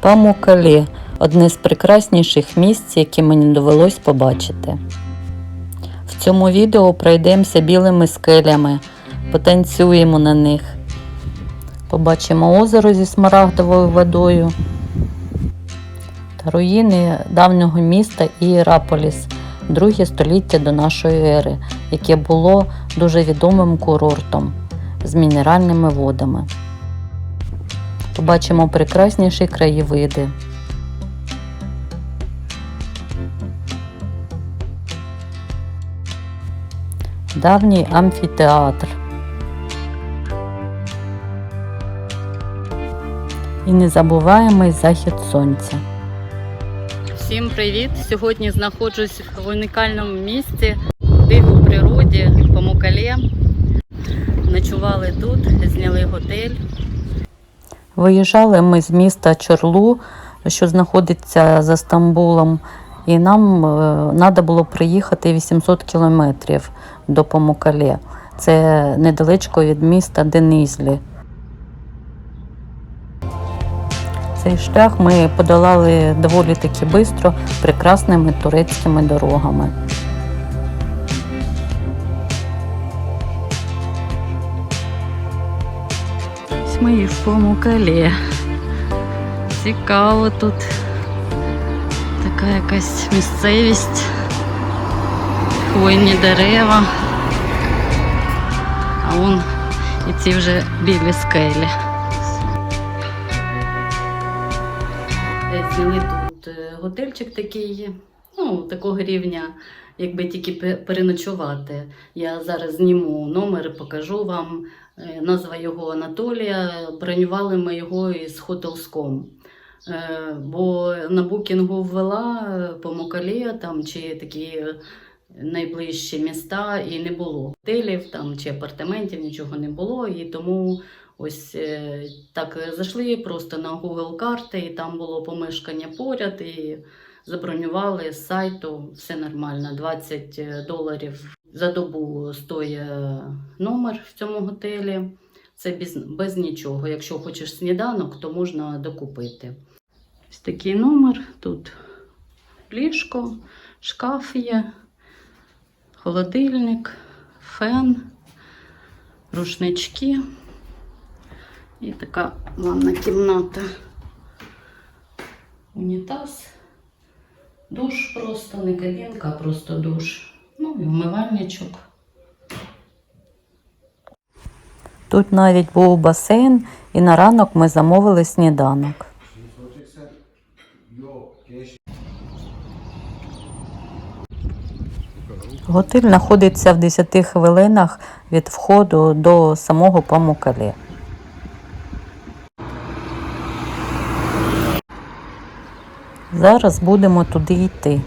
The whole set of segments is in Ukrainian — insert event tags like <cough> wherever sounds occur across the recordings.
Памукалі одне з прекрасніших місць, які мені довелось побачити. В цьому відео пройдемося білими скелями, потанцюємо на них. Побачимо озеро зі смарагдовою водою та руїни давнього міста Ієраполіс, друге століття до нашої ери, яке було дуже відомим курортом з мінеральними водами. Побачимо прекрасніші краєвиди. Давній амфітеатр. І незабуваємий захід сонця. Всім привіт! Сьогодні знаходжусь в унікальному місці, диву природі Памукале. Ночували тут, зняли готель. Виїжджали ми з міста Чорлу, що знаходиться за Стамбулом, і нам треба було приїхати 800 кілометрів до Памукале. Це недалечко від міста Денизлі. Цей шлях ми подолали доволі таки швидко прекрасними турецькими дорогами. Ми і в Памукалі. Цікаво тут. Така якась місцевість. Хвойні дерева. А вон і ці вже білі скелі. Зняли тут е, готельчик такий, ну, такого рівня, якби тільки переночувати. Я зараз зніму номер, покажу вам. Е, Назва його Анатолія. Бронювали ми його із Хотелском. Е, Бо на букінгу ввела е, по Мокалі там чи такі найближчі міста, і не було готелів там чи апартаментів, нічого не було. І тому ось так зайшли просто на Google карти, і там було помешкання поряд, і забронювали з сайту. Все нормально. 20 доларів за добу стоїть номер в цьому готелі. Це без, без нічого. Якщо хочеш сніданок, то можна докупити. Ось такий номер. Тут ліжко, шкаф є, холодильник, фен, рушнички і така ванна кімната. Унітаз, душ просто, не кабінка, а просто душ. Ну і вмивальничок. Тут навіть був басейн, і на ранок ми замовили сніданок. Готель знаходиться в 10 хвилинах від входу до самого Памукалі. Зараз будемо туди йти.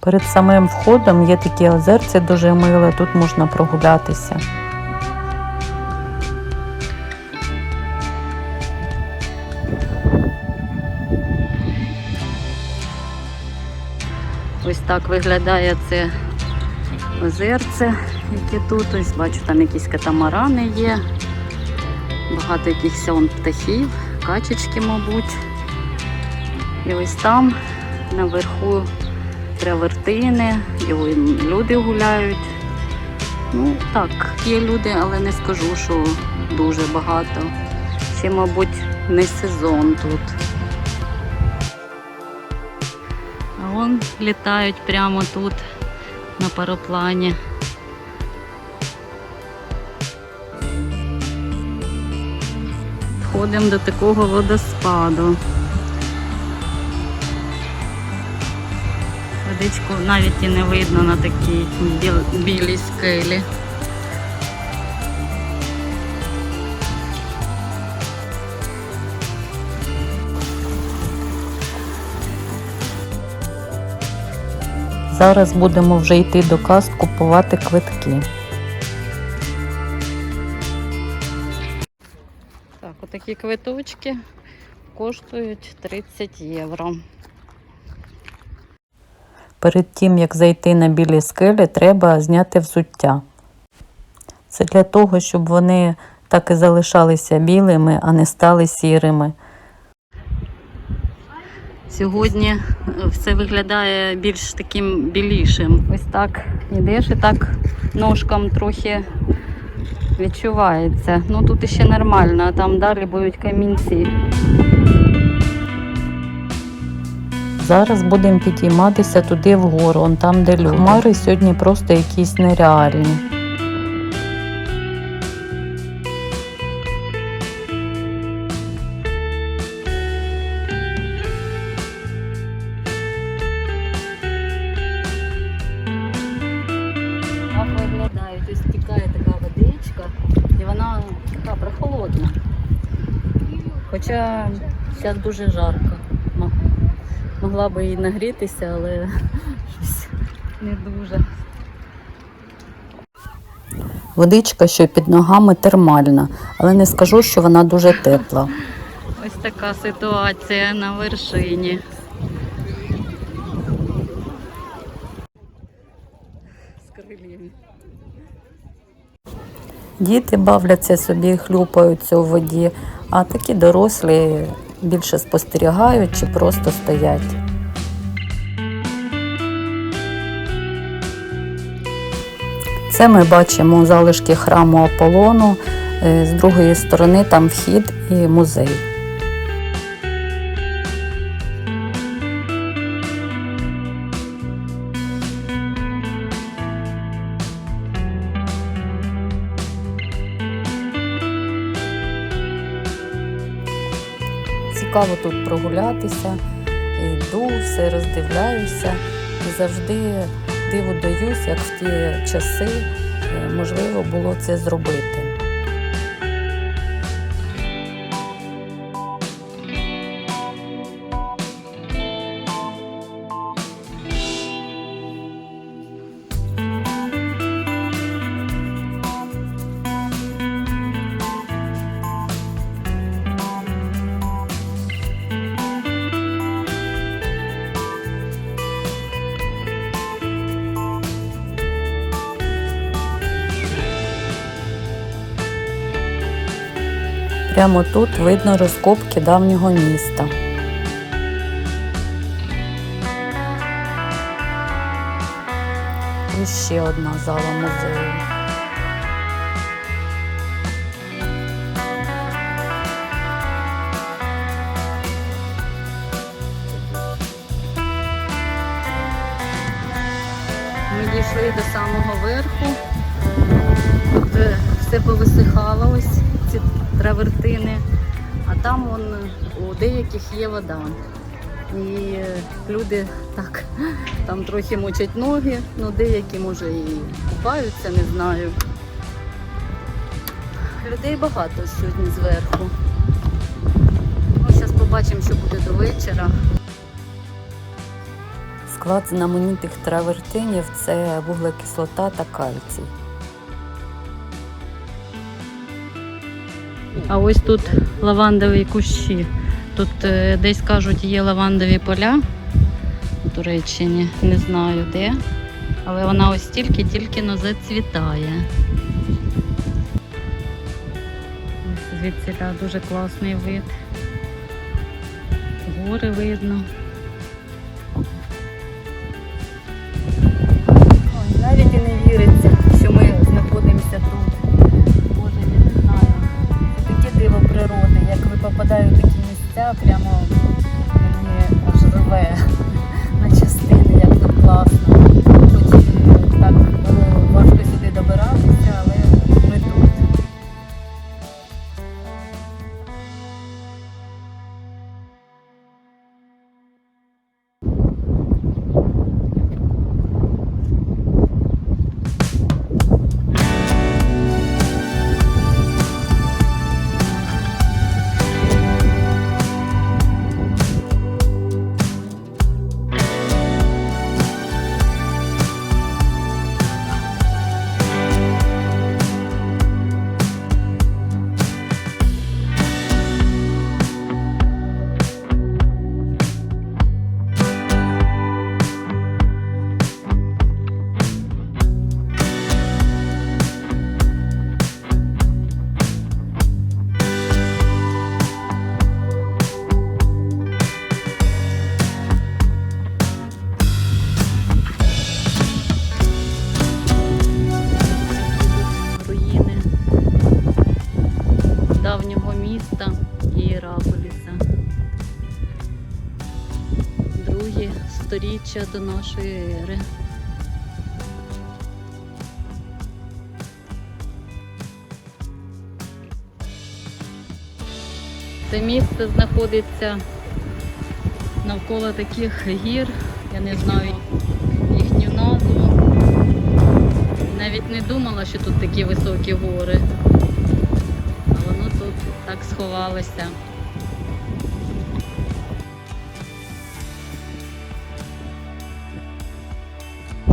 Перед самим входом є такі озерці дуже миле, тут можна прогулятися. Ось так виглядає це озерце, яке тут. Ось бачу, там якісь катамарани є. Багато якихось птахів, качечки, мабуть. І ось там наверху травертини, і люди гуляють. Ну так, є люди, але не скажу, що дуже багато. Ще, мабуть, не сезон тут. А вон літають прямо тут на пароплані. Входимо до такого водоспаду. Водичку навіть і не видно на такій біл- білій скелі. Зараз будемо вже йти до кас купувати квитки. Так, отакі квиточки коштують 30 євро. Перед тим, як зайти на білі скелі, треба зняти взуття. Це для того, щоб вони так і залишалися білими, а не стали сірими. Сьогодні е, все виглядає більш таким білішим. Ось так ідеш і так ножкам трохи відчувається. Ну тут іще нормально, а там далі будуть камінці. Зараз будемо підійматися туди вгору, он там, де люди. Хмари сьогодні просто якісь нереальні. Стікає така водичка, і вона така прохолодна. Хоча зараз дуже жарко. Могла би і нагрітися, але <laughs> щось не дуже. Водичка, що під ногами термальна, але не скажу, що вона дуже тепла. Ось така ситуація на вершині. З. Діти бавляться собі, хлюпаються у воді, а такі дорослі більше спостерігають чи просто стоять. Це ми бачимо залишки храму Аполлону. Е, З другої сторони там вхід і музей. Цікаво тут прогулятися, йду, все роздивляюся і завжди диву даюсь, як в ті часи е, можливо було це зробити. Прямо тут видно розкопки давнього міста. І ще одна зала музею. Ми дійшли до самого верху. Тут е, все повисихало, ось травертини, а там вон, у деяких є вода. І люди так там трохи мочать ноги, ну деякі може і купаються, не знаю. Людей багато сьогодні зверху. Ну, зараз побачимо, що буде до вечора. Склад знаменитих травертинів це вуглекислота та кальцій. А ось тут лавандові кущі. Тут е, десь кажуть, є лавандові поля у Туреччині, не знаю де. Але вона ось тільки-тільки зацвітає. Звідси дуже класний вид. Гори видно. До нашої ери. Це місце знаходиться навколо таких гір. Я не знаю їхню назву. Навіть не думала, що тут такі високі гори. А воно тут так сховалося.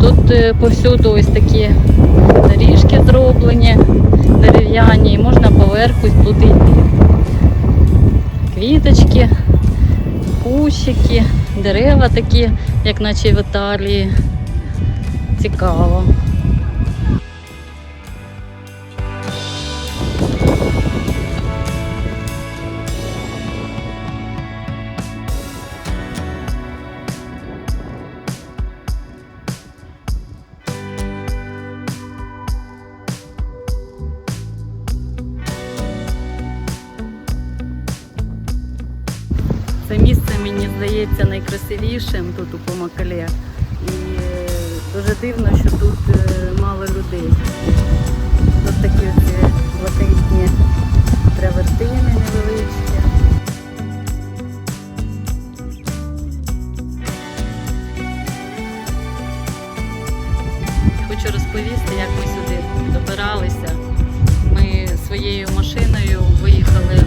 Тут е, повсюду ось такі доріжки зроблені, дерев'яні, і можна поверху туди йти. Квіточки, кущики, дерева такі, як наче в Італії. Цікаво. Найкрасивішим тут у Помакале. І е, дуже дивно, що тут е, мало людей. Тут такі оці блакитні травертини невеличкі. Хочу розповісти, як ми сюди добиралися. Ми своєю машиною виїхали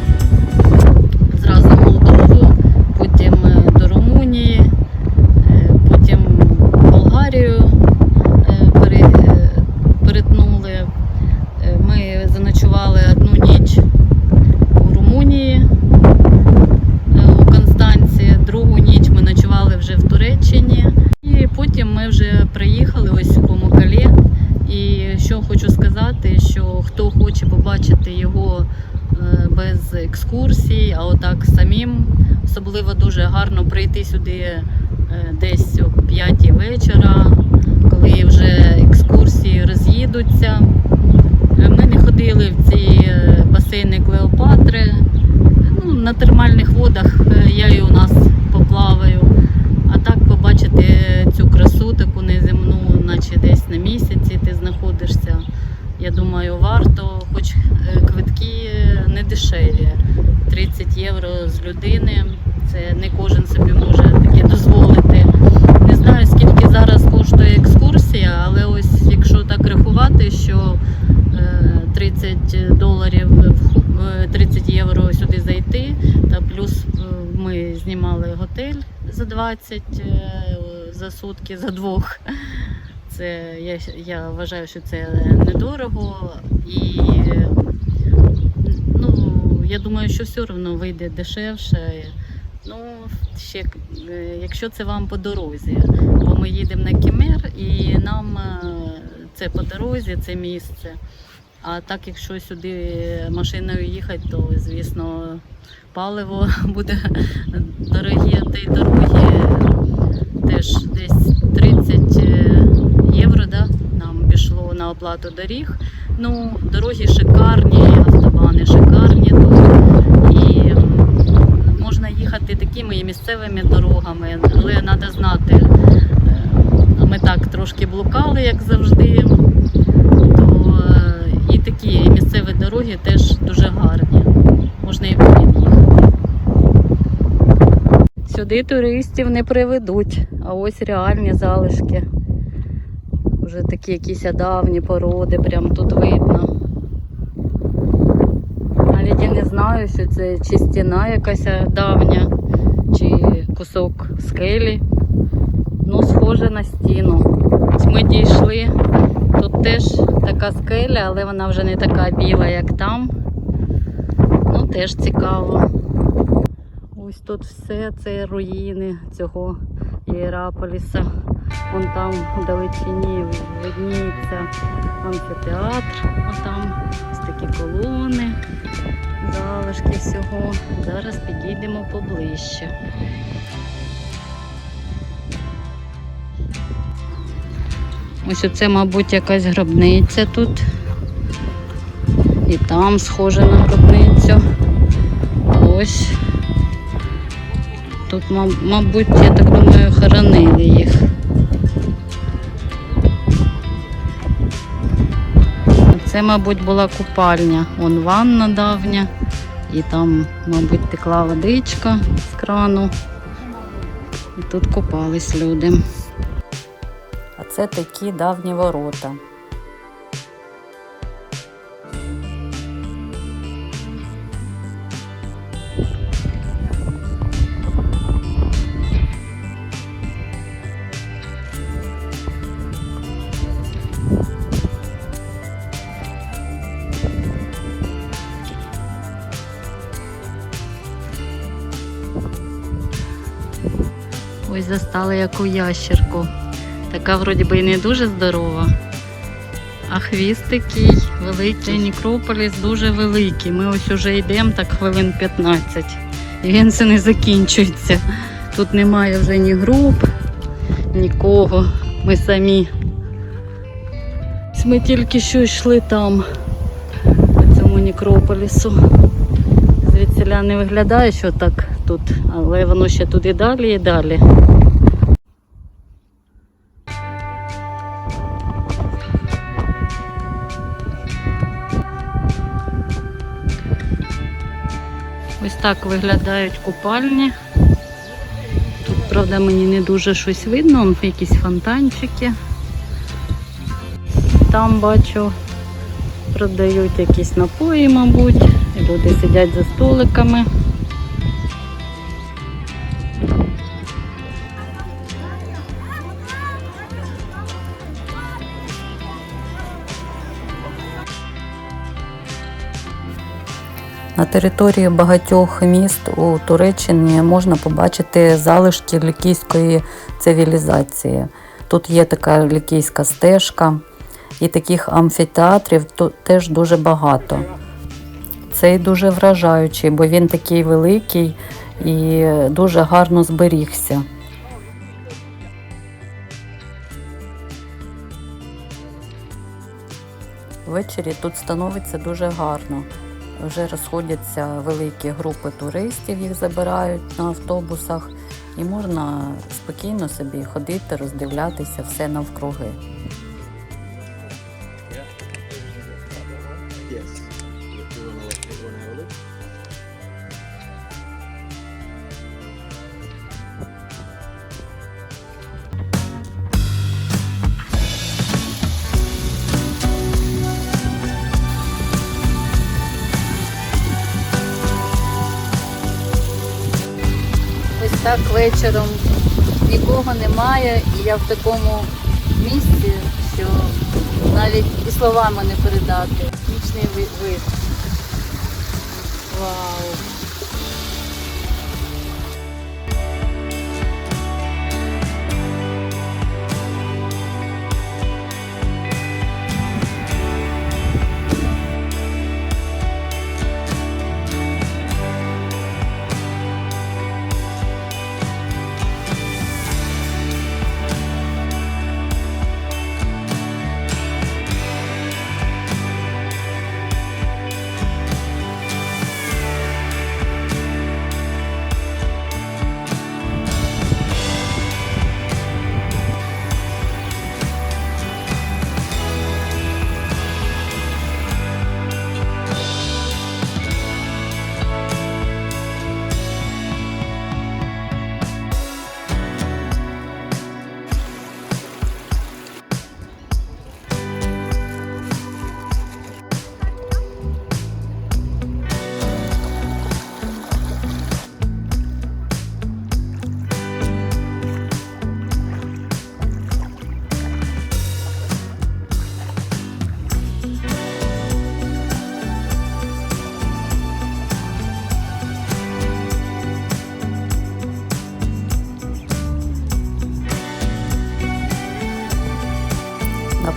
зразу в Молдову, потім е, до Румунії, е, потім Болгарію е, пере- е, перетнули. Е, Ми заночували одну ніч у Румунії е, у Констанці, другу ніч ми ночували вже в Туреччині. І потім ми вже приїхали ось у Помокалі. І що хочу сказати, що хто хоче побачити його е, без екскурсій, а отак особливо дуже гарно прийти сюди е, десь о 5 вечора, коли вже екскурсії роз'їдуться. Е, Ми не ходили в ці е, басейни Клеопатри. Ну, на термальних водах я і у нас поплаваю. А так побачити цю красу, таку неземну, наче десь на місяці ти знаходишся. Я думаю, варто, хоч е, квитки не дешеві. 30 євро з людини. Це не кожен собі може таке дозволити. Не знаю, скільки зараз коштує екскурсія, але ось якщо так рахувати, що е, 30 доларів, вх- е, 30 євро сюди зайти, та плюс е, ми знімали готель за 20 е, за сутки, за двох. Це я, я вважаю, що це недорого і ну, я думаю, що все одно вийде дешевше. Ну, ще, е, якщо це вам по дорозі, бо ми їдемо на Кімер і нам е, це по дорозі, це місце. А так, якщо сюди машиною їхати, то звісно паливо <laughs> буде дорогі, та й дороги теж десь 30 євро да, нам пішло на оплату доріг. Ну, дороги шикарні, автобани шикарні тут. І можна їхати такими і місцевими дорогами, але треба знати. е, Ми так трошки блукали, як завжди. То е, і такі місцеві дороги теж дуже гарні. Можна і. Сюди туристів не приведуть, а ось реальні залишки. Вже такі якісь давні породи, прям тут видно. Навіть я не знаю, що це чи стіна якась давня, чи кусок скелі. Ну, схоже на стіну. Ми дійшли. Тут теж така скеля, але вона вже не така біла, як там. Ну, теж цікаво. Ось тут все це руїни цього Єраполіса. Вон там далечині видніється амфітеатр. Отам ось такі колони, залишки всього. Зараз підійдемо поближче. Ось оце, мабуть, якась гробниця тут. І там схоже на гробницю. Ось Тут мабуть, я так думаю, хоронили їх. Це, мабуть, була купальня. Вон ванна давня. І там, мабуть, текла водичка з крану. І тут купались люди. А це такі давні ворота. Ось застали яку ящерку. Така вроді би і не дуже здорова. А хвіст такий великий некрополіс дуже великий. Ми ось уже йдемо так хвилин 15. І він це не закінчується. Тут немає вже ні груп, нікого. Ми самі. Ми тільки що йшли там, по цьому некрополісу. Звідсіля не виглядає, що так тут, але воно ще туди далі і далі. Ось так виглядають купальні. Тут, правда, мені не дуже щось видно, он якісь фонтанчики. Там бачу, продають якісь напої, мабуть. Люди сидять за столиками. На території багатьох міст у Туреччині можна побачити залишки лікійської цивілізації. Тут є така лікійська стежка, і таких амфітеатрів тут теж дуже багато. Цей дуже вражаючий, бо він такий великий і дуже гарно зберігся. Ввечері тут становиться дуже гарно. Вже розходяться великі групи туристів, їх забирають на автобусах, і можна спокійно собі ходити, роздивлятися все навкруги. Вечором нікого немає, і я в такому місці, що навіть і словами не передати. Нічний ви- вид.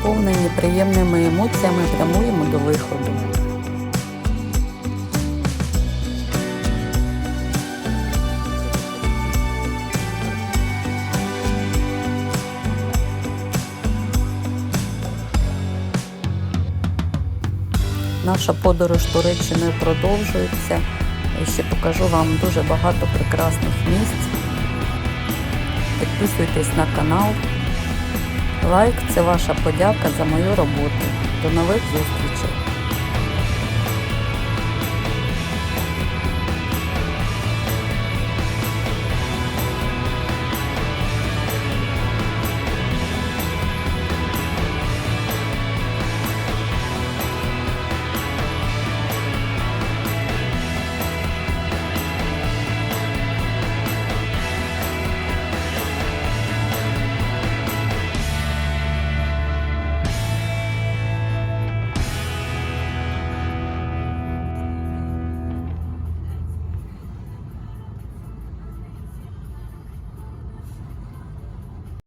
Наповнені приємними емоціями прямуємо до виходу. Наша подорож Туреччиною продовжується. І ще покажу вам дуже багато прекрасних місць. підписуйтесь на канал. Лайк це ваша подяка за мою роботу. До нових зустрічей!